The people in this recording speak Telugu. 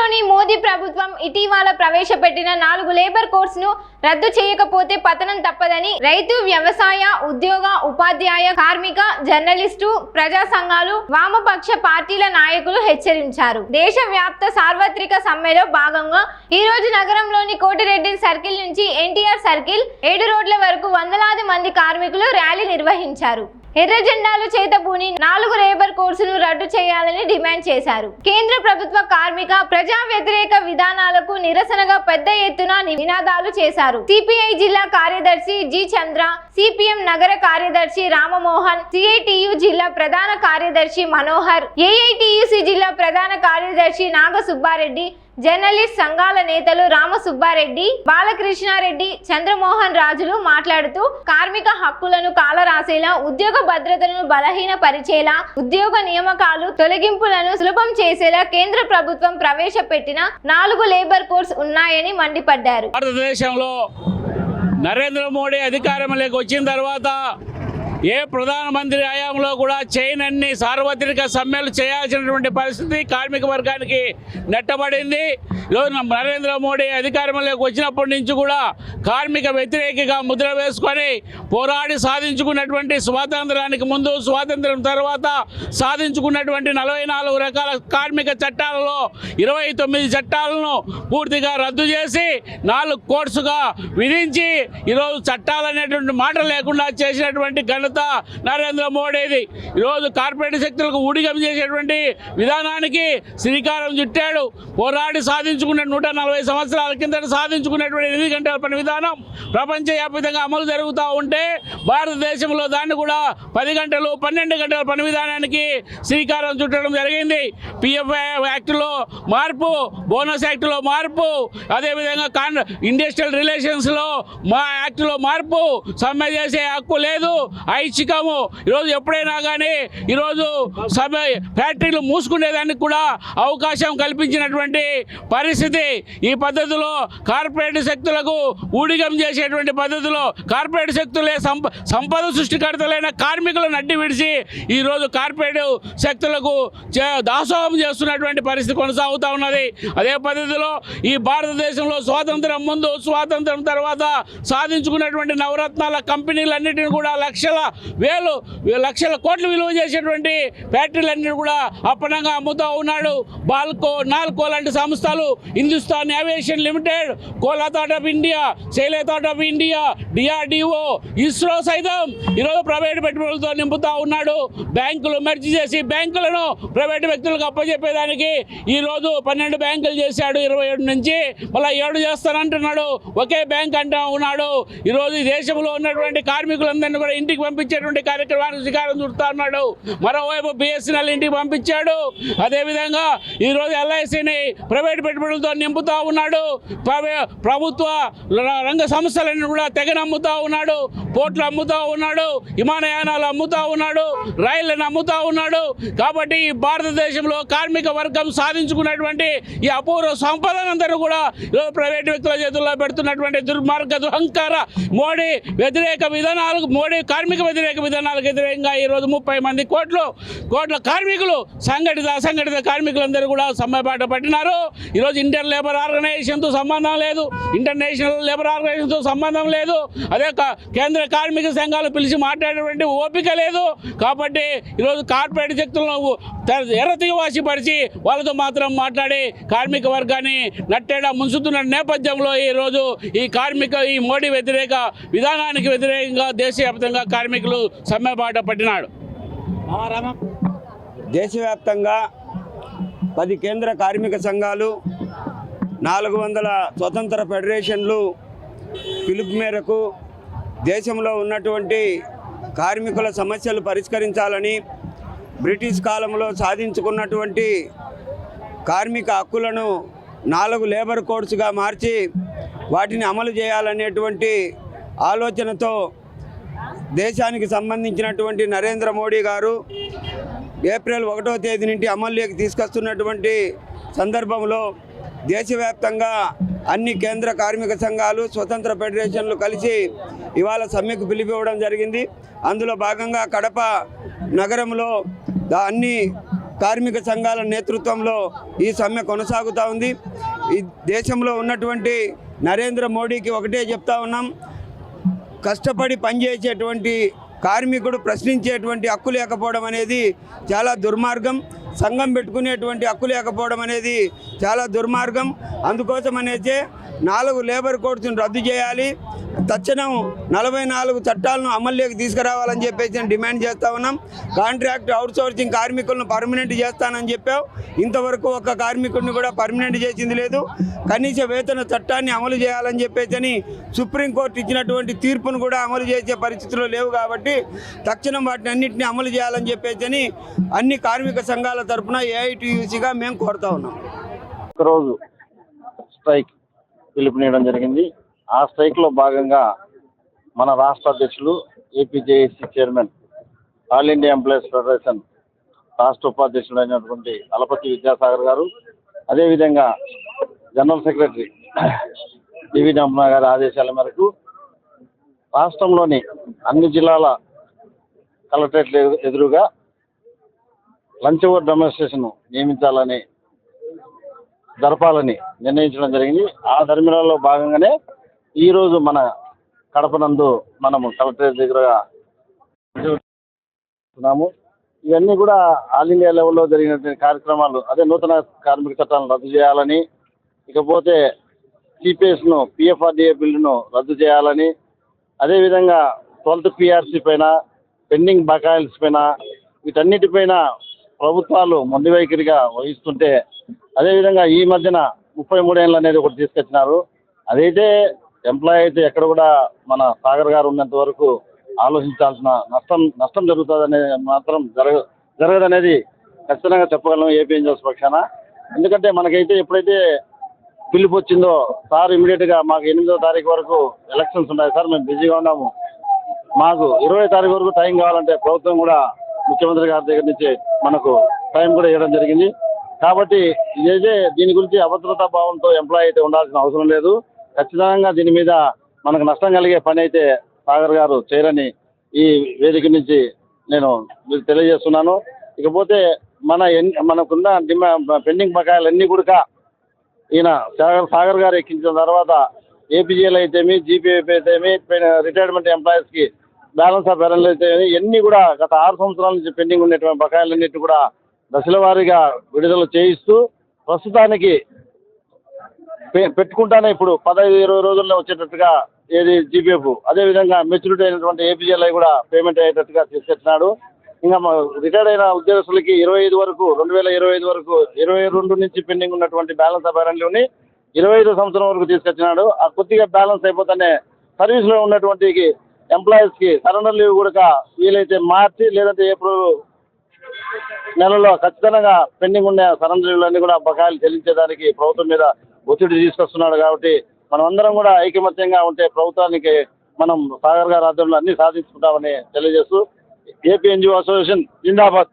కేంద్రంలోని మోదీ ప్రభుత్వం ఇటీవల ప్రవేశపెట్టిన నాలుగు లేబర్ కోడ్స్ను రద్దు చేయకపోతే పతనం తప్పదని రైతు వ్యవసాయ ఉద్యోగ ఉపాధ్యాయ కార్మిక జర్నలిస్టు ప్రజా సంఘాలు వామపక్ష పార్టీల నాయకులు హెచ్చరించారు. దేశవ్యాప్త సార్వత్రిక సమ్మెలో భాగంగా ఈ రోజు నగరంలోని కోటిరెడ్డి సర్కిల్ నుంచి ఎన్టీఆర్ సర్కిల్ ఏడు రోడ్ల వరకు వందలాది మంది కార్మికులు ర్యాలీ నిర్వహించారు. ఎర్ర జెండాలు చేతబూని నాలుగు లేబర్ కోర్సులు రద్దు చేయాలని డిమాండ్ చేశారు. కేంద్ర ప్రభుత్వ కార్మిక ప్రజా వ్యతిరేక విధానాలకు నిరసనగా పెద్ద ఎత్తున నినాదాలు చేశారు. సిపిఐ జిల్లా కార్యదర్శి జి చంద్ర సిపిఎం నగర కార్యదర్శి రామమోహన్ సిఐటియు జిల్లా ప్రధాన కార్యదర్శి మనోహర్ ఏఐటియుసి జిల్లా ప్రధాన కార్యదర్శి నాగ సుబ్బారెడ్డి జర్నలిస్ట్ సంఘాల నేతలు రామసుబ్బారెడ్డి బాలకృష్ణారెడ్డి చంద్రమోహన్ రాజులు మాట్లాడుతూ కార్మిక హక్కులను కాలరాసేలా ఉద్యోగ భద్రతను బలహీన పరిచేలా ఉద్యోగ నియామకాలు తొలగింపులను సులభం చేసేలా కేంద్ర ప్రభుత్వం ప్రవేశపెట్టిన నాలుగు లేబర్ కోడ్స్ ఉన్నాయని మండిపడ్డారు. భారతదేశంలో నరేంద్ర మోడీ అధికారంలోకి వచ్చిన తర్వాత ఏ ప్రధానమంత్రి హయాంలో కూడా చేయనన్ని సార్వత్రిక సమ్మెలు చేయాల్సినటువంటి పరిస్థితి కార్మిక వర్గానికి నెట్టబడింది. నరేంద్ర మోడీ అధికారంలోకి వచ్చినప్పటి నుంచి కూడా కార్మిక వ్యతిరేకగా ముద్ర వేసుకొని పోరాడి సాధించుకున్నటువంటి స్వాతంత్రానికి ముందు స్వాతంత్రం తర్వాత సాధించుకున్నటువంటి నలభై నాలుగు రకాల కార్మిక చట్టాలలో ఇరవై తొమ్మిది చట్టాలను పూర్తిగా రద్దు చేసి నాలుగు కోర్సుగా విధించి ఈరోజు చట్టాలు అనేటువంటి మాట లేకుండా చేసినటువంటి ఘనత నరేంద్ర మోడీది. ఈరోజు కార్పొరేట్ శక్తులకు ఊడిగం చేసేటువంటి విధానానికి శ్రీకారం చుట్టాడు. పోరాడి సాధించుకున్న నూట నలభై సంవత్సరాల కిందట సాధించుకున్నటువంటి ఎనిమిది గంటల పని విధానం ప్రపంచవ్యాప్తంగా అమలు జరుగుతూ ఉంటే భారతదేశంలో దాన్ని కూడా పది గంటలు పన్నెండు గంటల పని విధానానికి శ్రీకారం చుట్టడం జరిగింది. పిఎఫ్ యాక్ట్లో మార్పు బోనస్ యాక్ట్లో మార్పు అదేవిధంగా కాన్ ఇండస్ట్రియల్ రిలేషన్స్లో మా యాక్ట్లో మార్పు సమ్మె చేసే హక్కు లేదు. ఐచ్ఛికము. ఈరోజు ఎప్పుడైనా కానీ ఈరోజు సభ ఫ్యాక్టరీలు మూసుకునేదానికి కూడా అవకాశం కల్పించినటువంటి పరిస్థితి. ఈ పద్ధతిలో కార్పొరేట్ శక్తులకు ఊడిగం చేసేటువంటి పద్ధతిలో కార్పొరేట్ శక్తులే సంప సంపద సృష్టికర్తలైన కార్మికులను అడ్డి విడిచి ఈరోజు కార్పొరేట్ శక్తులకు చే- దాసోహం చేస్తున్నటువంటి పరిస్థితి కొనసాగుతూ ఉన్నది. అదే పద్ధతిలో ఈ భారతదేశంలో స్వాతంత్రం ముందు స్వాతంత్రం తర్వాత సాధించుకున్నటువంటి నవరత్నాల కంపెనీలన్నిటిని కూడా లక్షల వేలు లక్షల కోట్లు విలువ చేసేటువంటి ఫ్యాక్టరీలన్నీ కూడా అప్పనంగా అమ్ముతూ ఉన్నాడు. బాల్కో నాల్కో లాంటి సంస్థలు హిందుస్థాన్ ఏవియేషన్ లిమిటెడ్ కోలాథాట్ ఆఫ్ ఇండియా శైలేథాట్ ఆఫ్ ఇండియా డిఆర్డిఓ ఇస్రో సైతం ఈరోజు ప్రైవేట్ పెట్టుబడులతో నింపుతూ ఉన్నాడు. బ్యాంకులు మెర్జ్ చేసి బ్యాంకులను ప్రైవేట్ వ్యక్తులకు అప్పచెప్పేదానికి ఈరోజు పన్నెండు బ్యాంకులు చేశాడు ఇరవై ఏడు నుంచి. మళ్ళీ ఏడు చేస్తానంటున్నాడు. ఒకే బ్యాంక్ అంటా ఉన్నాడు. ఈరోజు దేశంలో ఉన్నటువంటి కార్మికులందరినీ కూడా ఇంటికి పంపించేటువంటి కార్యక్రమానికి శ్రీకారం చుడుతా ఉన్నాడు. మరోవైపు బిఎస్ఎన్ఎల్ ఇంటికి పంపించాడు. అదేవిధంగా ఈరోజు ఎల్ఐసిని ప్రైవేట్ పెట్టుబడులతో నింపుతా ఉన్నాడు. ప్రభుత్వ రంగ సంస్థలను కూడా తెగ నమ్ముతా ఉన్నాడు. పోర్ట్లు అమ్ముతా ఉన్నాడు. విమానయానాలు అమ్ముతా ఉన్నాడు. రైళ్ళను అమ్ముతా ఉన్నాడు. కాబట్టి ఈ భారతదేశంలో కార్మిక వర్గం సాధించుకున్నటువంటి ఈ అపూర్వ సంపదనందరూ కూడా ఈరోజు ప్రైవేట్ వ్యక్తుల చేతుల్లో పెడుతున్నటువంటి దుర్మార్గ దుహంకార మోడీ వ్యతిరేక విధానాలకు మోడీ కార్మిక వ్యతిరేక విధానాలకు వ్యతిరేకంగా ఈరోజు ముప్పై మంది కోట్లు కోట్ల కార్మికులు సంఘటిత అసంఘటిత కార్మికులందరూ కూడా సమ్మెబాట పట్టినారు. ఈరోజు ఇంటర్ లేబర్ ఆర్గనైజేషన్తో సంబంధం లేదు ఇంటర్నేషనల్ లేబర్ ఆర్గనైజేషన్తో సంబంధం లేదు. అదే కేంద్ర కార్మిక సంఘాలు పిలిచి మాట్లాడేటువంటి ఓపిక లేదు. కాబట్టి ఈరోజు కార్పొరేట్ శక్తులను త- ఎర్రతివాసి పరిచి వాళ్ళతో మాత్రం మాట్లాడి కార్మిక వర్గాన్ని నట్టేడా ముంచుతున్న నేపథ్యంలో ఈరోజు ఈ కార్మిక ఈ మోడీ వ్యతిరేక విధానానికి వ్యతిరేకంగా దేశవ్యాప్తంగా కార్మికులు సమ్మెబాట పట్టినాడు. దేశవ్యాప్తంగా పది కేంద్ర కార్మిక సంఘాలు నాలుగు వందల స్వతంత్ర ఫెడరేషన్లు పిలుపు మేరకు దేశంలో ఉన్నటువంటి కార్మికుల సమస్యలు పరిష్కరించాలని బ్రిటిష్ కాలంలో సాధించుకున్నటువంటి కార్మిక హక్కులను నాలుగు లేబర్ కోడ్స్గా మార్చి వాటిని అమలు చేయాలనేటువంటి ఆలోచనతో దేశానికి సంబంధించినటువంటి నరేంద్ర మోడీ గారు ఏప్రిల్ ఒకటో తేదీ నుండి అమల్లోకి తీసుకొస్తున్నటువంటి సందర్భంలో దేశవ్యాప్తంగా అన్ని కేంద్ర కార్మిక సంఘాలు స్వతంత్ర ఫెడరేషన్లు కలిసి ఇవాళ సమ్మెకు పిలిపివ్వడం జరిగింది. అందులో భాగంగా కడప నగరంలో అన్ని కార్మిక సంఘాల నేతృత్వంలో ఈ సమ్మె కొనసాగుతూ ఉంది. ఈ దేశంలో ఉన్నటువంటి నరేంద్ర మోడీకి ఒకటే చెప్తా ఉన్నాం. కష్టపడి పనిచేసేటువంటి కార్మికుడు ప్రశ్నించేటువంటి హక్కు లేకపోవడం అనేది చాలా దుర్మార్గం. సంఘం పెట్టుకునేటువంటి హక్కు లేకపోవడం అనేది చాలా దుర్మార్గం. అందుకోసం అనేసి నాలుగు లేబర్ కోడ్స్ను రద్దు చేయాలి. తక్షణం నలభై నాలుగు చట్టాలను అమల్లోకి తీసుకురావాలని చెప్పేసి డిమాండ్ చేస్తా ఉన్నాం. కాంట్రాక్ట్ అవుట్సోర్సింగ్ కార్మికులను పర్మనెంట్ చేస్తానని చెప్పావు. ఇంతవరకు ఒక్క కార్మికుడిని కూడా పర్మనెంట్ చేసింది లేదు. కనీస వేతన చట్టాన్ని అమలు చేయాలని చెప్పేసి సుప్రీంకోర్టు ఇచ్చినటువంటి తీర్పును కూడా అమలు చేసే పరిస్థితులు లేవు కాబట్టి తక్షణం వాటిని అన్నింటినీ అమలు చేయాలని చెప్పేసి అన్ని కార్మిక సంఘాల తరఫున ఏఐటీయూసీగా మేము కోరుతా ఉన్నాం. ఒకరోజు స్ట్రైక్ పిలుపునియడం జరిగింది. ఆ స్ట్రైక్లో భాగంగా మన రాష్ట్ర అధ్యక్షులు APJAC chairman all India employees federation రాష్ట్ర ఉపాధ్యక్షుడు అయినటువంటి అలపతి విద్యాసాగర్ గారు అదేవిధంగా జనరల్ సెక్రటరీ డివి నమ్మ గారి ఆదేశాల మేరకు రాష్ట్రంలోని అన్ని జిల్లాల కలెక్టరేట్ల ఎదురుగా లంచ్ ఓవర్ డెమోన్స్ట్రేషన్ నియమించాలని జరపాలని నిర్ణయించడం జరిగింది. ఆ ధర్మిలలో భాగంగానే ఈరోజు మన కడపనందు మనము కలెక్టరేట్ దగ్గర ఉన్నాము. ఇవన్నీ కూడా ఆల్ ఇండియా లెవెల్లో జరిగినటువంటి కార్యక్రమాలు అదే నూతన కార్మిక చట్టాలను రద్దు చేయాలని ఇకపోతే సిపిఎస్ను పిఎఫ్ఆర్డిఏ బిల్లును రద్దు చేయాలని అదేవిధంగా ట్వెల్త్ పిఆర్సీ పైన పెండింగ్ బకాయిల్స్ పైన వీటన్నిటిపైన ప్రభుత్వాలు మొండి వైఖరిగా వహిస్తుంటే అదేవిధంగా ఈ మధ్యన ముప్పై మూడేళ్ళు అనేది ఒకటి తీసుకొచ్చినారు. అదైతే ఎంప్లాయ్ అయితే ఎక్కడ కూడా మన సాగర్ గారు ఉన్నంత వరకు ఆలోచించాల్సిన నష్టం నష్టం జరుగుతుందనే మాత్రం జరగ జరగదనేది ఖచ్చితంగా చెప్పగలం ఏపీ ఏంజల్స్ పక్షాన. ఎందుకంటే మనకైతే ఎప్పుడైతే పిలుపు వచ్చిందో సార్ ఇమీడియట్గా మాకు ఎనిమిదో తారీఖు వరకు ఎలక్షన్స్ ఉన్నాయి సార్ మేము బిజీగా ఉన్నాము. మాకు ఇరవై తారీఖు వరకు టైం కావాలంటే ప్రభుత్వం కూడా ముఖ్యమంత్రి గారి దగ్గర నుంచి మనకు టైం కూడా ఇవ్వడం జరిగింది. కాబట్టి ఇదైతే దీని గురించి అభద్రతా భావంతో ఎంప్లాయ్ అయితే ఉండాల్సిన అవసరం లేదు. ఖచ్చితంగా దీని మీద మనకు నష్టం కలిగే పని అయితే సాగర్ గారు చేయరని ఈ వేదిక నుంచి నేను తెలియజేస్తున్నాను. ఇకపోతే మన మనకున్న డిమా పెండింగ్ బకాయిలన్నీ కూడా ఈయన సాగర్ సాగర్ గారు ఎక్కించిన తర్వాత ఏపీజీఎల్ అయితేమి జీపీఎఫ్ అయితేమి రిటైర్మెంట్ ఎంప్లాయీస్కి బ్యాలెన్స్ ఆఫ్ బ్యాలెన్స్ అయితే ఇవన్నీ కూడా గత ఆరు సంవత్సరాల నుంచి పెండింగ్ ఉండేటువంటి బకాయిలన్నిటి కూడా దశల వారీగా విడుదల చేయిస్తూ ప్రస్తుతానికి పె- పెట్టుకుంటానే ఇప్పుడు పదహైదు ఇరవై రోజుల్లో వచ్చేటట్టుగా ఏది జీపీఎఫ్ అదేవిధంగా మెచ్యూరిటీ అయినటువంటి ఏపీజీఎల్ఐ కూడా పేమెంట్ అయ్యేటట్టుగా తీసుకొచ్చినాడు ఇంకా రిటైర్డ్ అయిన ఉద్యోగస్తులకి ఇరవై ఐదు వరకు రెండు వేల ఇరవై ఐదు వరకు ఇరవై రెండు నుంచి పెండింగ్ ఉన్నటువంటి బ్యాలెన్స్ అభయారణ్యుని ఇరవై ఐదు సంవత్సరం వరకు తీసుకొచ్చినాడు. ఆ కొద్దిగా బ్యాలెన్స్ అయిపోతేనే సర్వీస్లో ఉన్నటువంటి ఎంప్లాయీస్కి సరెండర్ లీవ్ కూడా వీలైతే మార్చి లేదంటే ఏప్రిల్ నెలలో ఖచ్చితంగా పెండింగ్ ఉన్న సరెండర్ లీవ్లన్నీ కూడా బకాయిలు చెల్లించేదానికి ప్రభుత్వం మీద ఒత్తిడి తీసుకొస్తున్నాడు కాబట్టి మనం అందరం కూడా ఐకమత్యంగా ఉంటే ప్రభుత్వానికి మనం సాగర్ గారి ఆధ్వర్యంలో అన్ని సాధించుకుంటామని తెలియజేస్తూ ఏపీ ఎన్జిఓ అసోసియేషన్ జిందాబాద్.